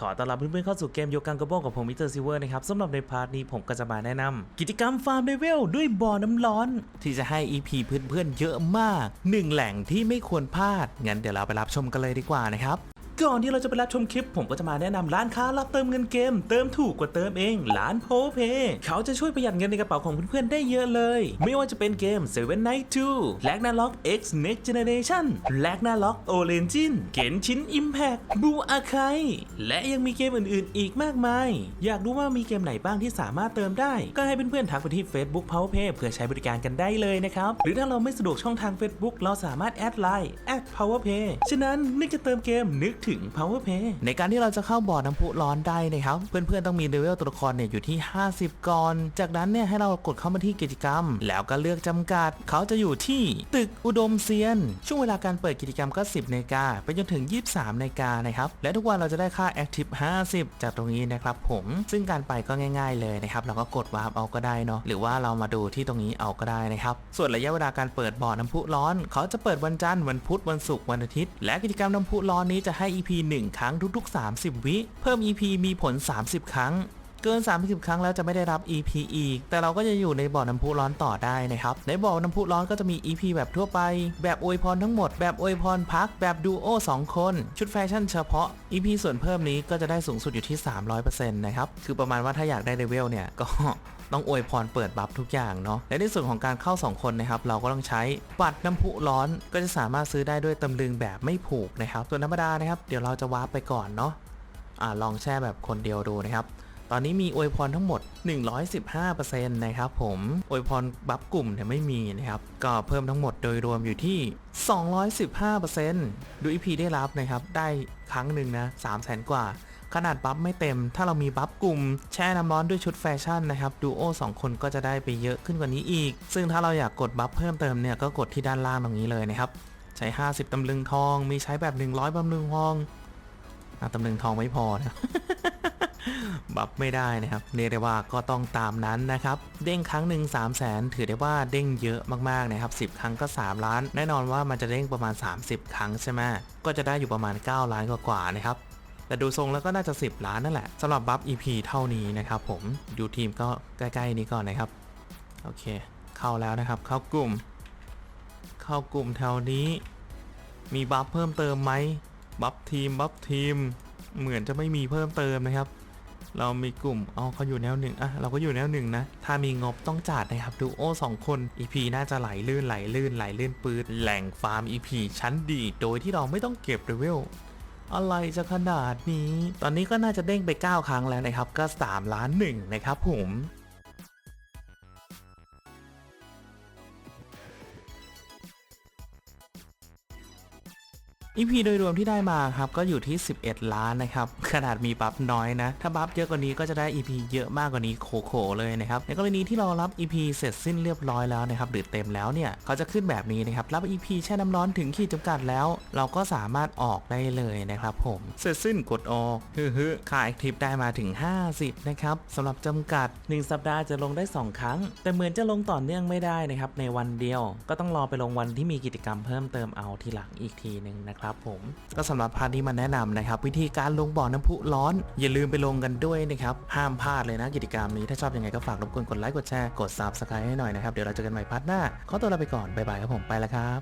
ขอต้อนรับเพื่อนๆเข้าสู่เกมโยกังกระโบกับผมมิสเตอร์ซิเวอร์นะครับสำหรับในพาร์ทนี้ผมก็จะมาแนะนำกิจกรรมฟาร์มเลเวลด้วยบ่อน้ำร้อน ที่จะให้ EP เพื่อนๆเยอะมากหนึ่งแหล่งที่ไม่ควรพลาด งั้นเดี๋ยวเราไปรับชมกันเลยดีกว่านะครับ ก่อนที่เราจะไปรับชมคลิป ผมก็จะมาแนะนำร้านค้ารับเติมเงินเกม เติมถูกกว่าเติมเอง ร้านโพเพเขาจะช่วยประหยัดเงินในกระเป๋าของเพื่อนๆได้เยอะเลย ไม่ว่าจะเป็นเกม Seven Night 2 Ragnarok X Next Generation Ragnarok Origin เกนชิน Impact Blue Archive และยังมีเกมอื่นๆ อีกมากมาย อยากรู้ว่ามีเกมไหนบ้างที่สามารถเติมได้ ก็ให้เพื่อนๆทักไปที่ Facebook PowerPay เพื่อใช้บริการกันได้เลยนะครับ หรือถ้าเราไม่สะดวกช่องทาง Facebook เราสามารถแอดไลน์ PowerPay ฉะนั้นนึกจะเติมเกมนึกถึง PowerPay ในการที่เราจะเข้าบ่อน้ำพุร้อนได้นะครับ เพื่อนๆต้องมีเลเวลตัวละครเนี่ยอยู่ที่ 50 ก่อน จากนั้นเนี่ยให้เรากดเข้ามาที่กิจกรรม แล้วก็เลือกจำกัด เขาจะอยู่ที่ตึกอุดมเซียน ช่วงเวลาการเปิดกิจกรรมก็ 10นาฬิกาไปจนถึง 23นาฬิกานะครับ และทุกวันเราจะได้ค่า Active 50 จากตรงนี้นะครับผมซึ่งการไปก็ง่าย ๆเลยนะครับเราก็กดวาร์ปเอาก็ได้เนาะหรือว่าเรามาดูที่ตรงนี้เอาก็ได้นะครับส่วนระยะเวลาการเปิดบ่อน้ำพุร้อน เขาจะเปิดวันจันทร์วันพุธวันศุกร์วันอาทิตย์ และกิจกรรมน้ำพุร้อนนี้จะให้ EP 1 ครั้งทุกๆ 30 วิ เพิ่ม EP มีผล 30 ครั้ง เกิน 30 ครั้งแล้วจะไม่ได้รับ EP อีก แต่เราก็จะอยู่ในบ่อน้ำพุร้อนต่อได้นะครับ ในบ่อน้ำพุร้อนก็จะมี EP แบบทั่วไป แบบอวยพรทั้งหมด แบบอวยพรพัก แบบดูโอ2 คน ชุดแฟชั่นเฉพาะ EP ส่วนเพิ่มนี้ก็จะได้สูงสุดอยู่ที่ 300%นะครับ คือประมาณว่าถ้าอยากได้เลเวลเนี่ยก็ต้องอวยพรเปิดบัฟทุกอย่างเนาะและในส่วนของการเข้า 2 คนนะครับ เราก็ต้องใช้บัตรน้ำพุร้อนก็จะสามารถซื้อได้ด้วยตำลึงแบบไม่ผูกนะครับ ส่วนธรรมดานะครับ เดี๋ยวเราจะวาร์ปไปก่อนเนาะอ่าลองแช่แบบคนเดียวดูนะครับ ตอนนี้มีอวยพรทั้งหมด 115%นะครับผมอวยพรบัฟกลุ่มเนี่ยไม่มีนะครับ ก็เพิ่มทั้งหมดโดยรวมอยู่ที่ 215%ดูอีพีได้รับนะครับ ได้ครั้งหนึ่งนะ300,000 กว่า ขนาดบัฟไม่เต็ม ถ้าเรามีบัฟกลุ่ม แช่น้ำร้อนด้วยชุดแฟชั่นนะครับ ดูโอ2คนก็จะได้ไปเยอะขึ้นกว่านี้อีก ซึ่งถ้าเราอยากกดบัฟเพิ่มเติมเนี่ย ก็กดที่ด้านล่างตรงนี้เลยนะครับ ใช้ 50ตำลึงทอง มีใช้แบบ 100ตำลึงทองอะตำลึงทองไม่พอนะ บัฟไม่ได้นะครับเรียกได้ว่าก็ต้องตามนั้นนะครับ เด้งครั้งหนึ่ง3 0 0แสนถือได้ว่าเด้งเยอะมากๆนะครับ 10 ครั้งก็ 3 ล้าน แน่นอนว่ามันจะเด้งประมาณ 30 ครั้งใช่ไหมก็จะได้อยู่ประมาณ 9 ล้านกว่าๆนะครับแต่ดูทรงแล้วก็น่าจะ 10 ล้านนั่นแหละสำหรับบัฟ EP เท่านี้นะครับผมดูทีมก็ใกล้ๆนี้ก่อนนะครับ โอเค เข้าแล้วนะครับ เข้ากลุ่ม เข้ากลุ่มแถวนี้ มีบัฟเพิ่มเติมไหมบัฟทีมบัฟทีม เหมือนจะไม่มีเพิ่มเติมนะครับ เรามีกลุ่มอ๋อเขาอยู่แนวหนึ่งอะเราก็อยู่แนวหนึ่งนะ ถ้ามีงบต้องจัดนะครับดูโอสองคน EP น่าจะไหลลื่นไหลลื่นไหลลื่นปืดแหล่งฟาร์ม EP ชั้นดี โดยที่เราไม่ต้องเก็บเลเวลอะไรจะขนาดนี้ ตอนนี้ก็น่าจะเด้งไป 9 ครั้งแล้วนะครับ ก็ 3 ล้านหนึ่งนะครับผม EP โดยรวมที่ได้มาครับก็อยู่ที่ 11 ล้านนะครับขนาดมีบัฟน้อยนะ ถ้าบัฟเยอะกว่านี้ก็จะได้ EP เยอะมากกว่านี้โขๆเลยนะครับในกรณีที่เรารับ EP เสร็จสิ้นเรียบร้อยแล้วนะครับหรือเต็มแล้วเนี่ยเขาจะขึ้นแบบนี้นะครับรับ EP แช่น้ำร้อนถึงขีดจำกัดแล้ว เราก็สามารถออกได้เลยนะครับผมเสร็จสิ้นกดออกฮึๆค่า Active ได้มาถึง 50นะครับสำหรับจำกัด 1 สัปดาห์จะลงได้ 2 ครั้ง แต่เหมือนจะลงต่อเนื่องไม่ได้นะครับในวันเดียว ก็ต้องรอไปลงวันที่มีกิจกรรมเพิ่มเติมเอาทีหลังอีกทีหนึ่งนะครับผมก็สำหรับพาร์ทที่มาแนะนำนะครับวิธีการลงบ่อน้ำพุร้อน อย่าลืมไปลงกันด้วยนะครับห้ามพลาดเลยนะกิจกรรมนี้ถ้าชอบยังไงก็ฝากรบกวนกดไลค์กดแชร์กดซับสไครต์ให้หน่อยนะครับเดี๋ยวเราเจอกันใหม่พาร์ทหน้าขอตัวลาไปก่อนบ๊ายบายครับผมไปแล้วครับ